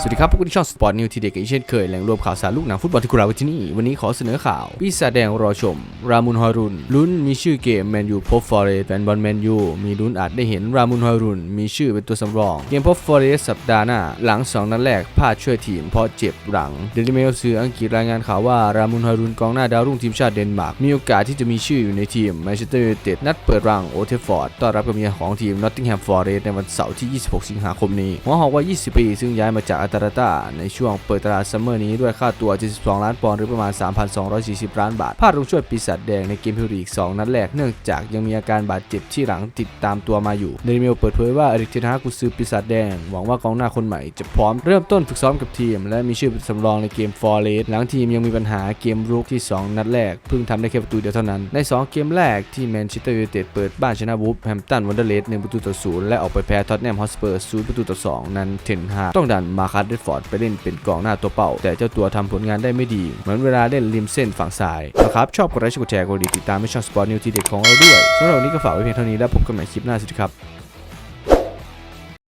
สวัสดีครับพวกคุณที่ช่องสปอร์ตนิวทีเด็กอีกเช่นเคยแหล่งรวมข่าวสารลูกหนังฟุตบอลที่คุณรักที่นี่ วันนี้ขอเสนอข่าว ปีศาจแดงรอชม รามุนฮอรุนลุ้นมีชื่อเกมแมนยูพบฟอร์เรสแฟนบอลแมนยูมีลุ้นอาจได้เห็นรามุนฮอรุนมีชื่อเป็นตัวสำรอง เกมพบฟอร์เรสสัปดาห์หน้า หลัง 2 นัดแรกพลาดช่วยทีมเพราะเจ็บหลังเดลิเมลสื่ออังกฤษรายงานข่าวว่ารามุนฮอรุนกองหน้าดาวรุ่งทีมชาติเดนมาร์กมีโอกาสที่จะมีชื่ออยู่ในทีมแมนเชสเตอร์ยูไนเต็ดนัดเปิดรังโอเทฟฟอร์ดต้อนรับกับเมียของทีมนอตติงแฮมฟอร์เรสในวันเสาร์ที่ 26 สิงหาคมนี้หัวหอกวัย20 ปี ซึ่งย้ายมาจากตาลาตาในช่วงเปิดตลาดซัมเมอร์นี้ด้วยค่าตัว 72 ล้านปอนด์หรือประมาณ 3,240 ล้านบาทพลาดลงช่วยปีศาจแดงในเกมพรีเมียร์ลีก 2 นัดแรกเนื่องจากยังมีอาการบาดเจ็บที่หลังติดตามตัวมาอยู่เดลิเมลเปิดเผยว่าอริกเทนฮากุซือปีศาจแดง หวังว่ากองหน้าคนใหม่จะพร้อมเริ่มต้นฝึกซ้อมกับทีม และมีชื่อเป็นสำรองในเกมฟอร์เรสหลังทีมยังมีปัญหาเกมรุกที่ 2 นัดแรกเพิ่งทำได้แค่ประตูเดียวเท่านั้น ใน 2 เกมแรกที่แมนเชสเตอร์ยูไนเต็ดเปิดบ้านชนะวูฟแฮมตันวันเดอร์เลส1ประตูต่อ0และออกไปแพ้ท็อตแนมฮอสเปอร์0ประตูต่อ2นั้นเทนฮาต้องดันมาคพาดเดดฟอร์ดไปเล่นเป็นกองหน้าตัวเป้า แต่เจ้าตัวทำผลงานได้ไม่ดี เหมือนเวลาเล่นริมเส้นฝั่งซ้ายนะครับชอบกดไลค์กดแชร์กดติดตามไม่ช่องสปอร์ตนิวทีเด็ดของเราด้วยสำหรับวันนี้ก็ฝากไว้เพียงเท่านี้แล้วพบกันใหม่คลิปหน้าสวัสดีครับ